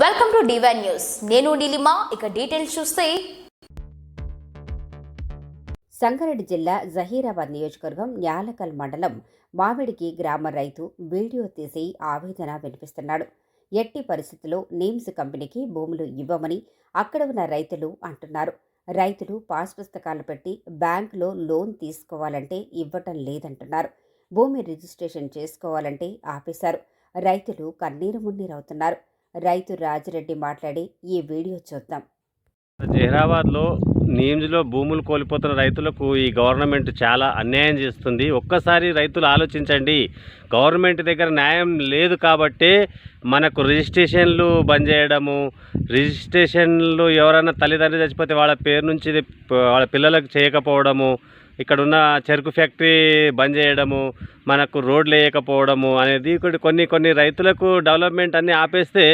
Welcome to divine news నేను నీలిమా ఇక details చూస్తే. సంగారెడ్డి జిల్లా జహీరాబాద్ నియోజకవర్గం న్యాలకల్ మండలం మామిడికి గ్రామ రైతు వీడియో తీసి ఆవేదన వినిపిస్తున్నాడు. ఎట్టి పరిస్థితుల్లో నీమ్స్ కంపెనీకి భూములు ఇవ్వమని అక్కడ ఉన్న రైతులు అంటున్నారు. రైతులు పాస్ పుస్తకాలు పెట్టి బ్యాంకులో లోన్ తీసుకోవాలంటే ఇవ్వటం లేదంటున్నారు. భూమి రిజిస్ట్రేషన్ చేసుకోవాలంటే ఆపేశారు. రైతులు కన్నీరు మున్నీరవుతున్నారు. రైతు రాజిరెడ్డి మాట్లాడి ఈ వీడియో చూద్దాం. జహీరాబాద్లో నీమ్స్లో భూములు కోల్పోతున్న రైతులకు ఈ గవర్నమెంట్ చాలా అన్యాయం చేస్తుంది. ఒక్కసారి రైతులు ఆలోచించండి. గవర్నమెంట్ దగ్గర న్యాయం లేదు కాబట్టే మనకు రిజిస్ట్రేషన్లు బంద్ చేయడము రిజిస్ట్రేషన్లు ఎవరైనా తల్లిదండ్రులు చచ్చిపోతే వాళ్ళ పేరు నుంచి వాళ్ళ పిల్లలకు చేయకపోవడము ఇక్కడున్న చెరుకు ఫ్యాక్టరీ బంద్ చేయడము మనకు రోడ్లు వేయకపోవడము అనేది ఇక్కడ కొన్ని కొన్ని రైతులకు డెవలప్మెంట్ అన్నీ ఆపేస్తే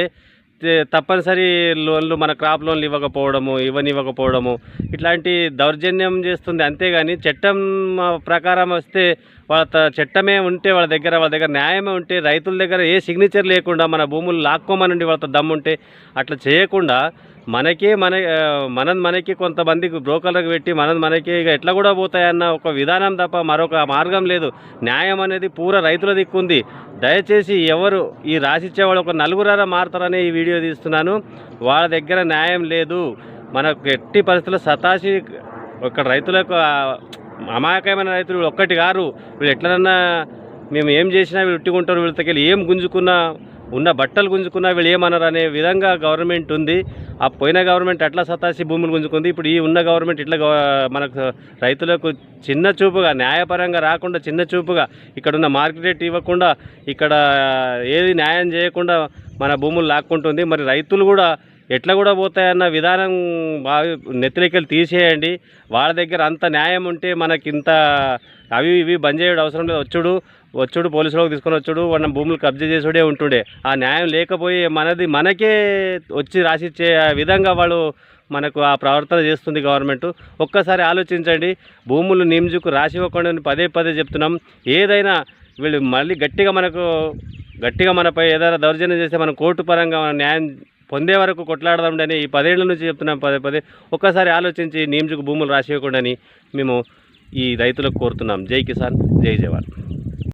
తప్పనిసరి లోన్లు మన క్రాప్ లోన్లు ఇవ్వకపోవడము ఇవ్వనివ్వకపోవడము ఇట్లాంటి దౌర్జన్యం చేస్తుంది. అంతేగాని చట్టం ప్రకారం వస్తే వాళ్ళ చట్టమే ఉంటే వాళ్ళ దగ్గర వాళ్ళ దగ్గర న్యాయమే ఉంటే రైతుల దగ్గర ఏ సిగ్నేచర్ లేకుండా మన భూములు లాక్కోమనండి వాళ్ళతో దమ్ముంటే అట్లా చేయకుండా మనకే మన మనది మనకి కొంతమందికి బ్రోకర్లకు పెట్టి మనది మనకి ఇక ఎట్లా కూడా పోతాయన్న ఒక విధానం తప్ప మరొక మార్గం లేదు. న్యాయం అనేది పూర రైతుల దిక్కుంది. దయచేసి ఎవరు ఈ రాసిచ్చేవాళ్ళు ఒక నలుగురారా మారుతారని ఈ వీడియో తీస్తున్నాను. వాళ్ళ దగ్గర న్యాయం లేదు. మనకు ఎట్టి పరిస్థితుల్లో సతాసి ఒక రైతులకు అమాయకమైన రైతులు వీళ్ళు ఒక్కటి గారు వీళ్ళు ఎట్లనన్నా మేము ఏం చేసినా వీళ్ళు ఉట్టుకుంటారు వీళ్ళకి ఏం గుంజుకున్నా ఉన్న బట్టలు గుంజుకున్నా వీళ్ళు ఏమన్నారు అనే విధంగా గవర్నమెంట్ ఉంది. ఆ పోయిన గవర్నమెంట్ అట్లా సతాసి భూములు గుంజుకుంది. ఇప్పుడు ఈ ఉన్న గవర్నమెంట్ ఇట్లా మనకు రైతులకు చిన్న చూపుగా న్యాయపరంగా రాకుండా చిన్న చూపుగా ఇక్కడ ఉన్న మార్కెట్ రేట్ ఇవ్వకుండా ఇక్కడ ఏది న్యాయం చేయకుండా మన భూములు లాక్కుంటుంది. మరి రైతులు కూడా ఎట్లా కూడా పోతాయన్న విధానం బావి నెత్తిలెక్కలు తీసేయండి. వాళ్ళ దగ్గర అంత న్యాయం ఉంటే మనకి ఇంత అవి ఇవి బంద్ చేయడం అవసరం లేదు. వచ్చుడు వచ్చుడు పోలీసులకు తీసుకొని వచ్చుడు మన భూములు కబ్జా చేసుడే ఉంటుండే. ఆ న్యాయం లేకపోయి మనది మనకే వచ్చి రాసిచ్చే విధంగా వాళ్ళు మనకు ఆ ప్రవర్తన చేస్తుంది గవర్నమెంట్. ఒక్కసారి ఆలోచించండి. భూములు నిమ్జుకు రాసి ఇవ్వకుండా పదే పదే చెప్తున్నాం. ఏదైనా వీళ్ళు మళ్ళీ గట్టిగా మనకు గట్టిగా మనపై ఏదైనా దౌర్జన్యం చేస్తే మనం కోర్టు పరంగా మన న్యాయం పొందే వరకు కొట్లాడదామని ఈ పదేళ్ళ నుంచి చెప్తున్నాం పదే పదే ఒక్కసారి ఆలోచించి నిమ్జుకు భూములు రాసి ఇవ్వకుండా మేము ఈ రైతులకు కోరుతున్నాం. జై కిసాన్ జై జవాన్.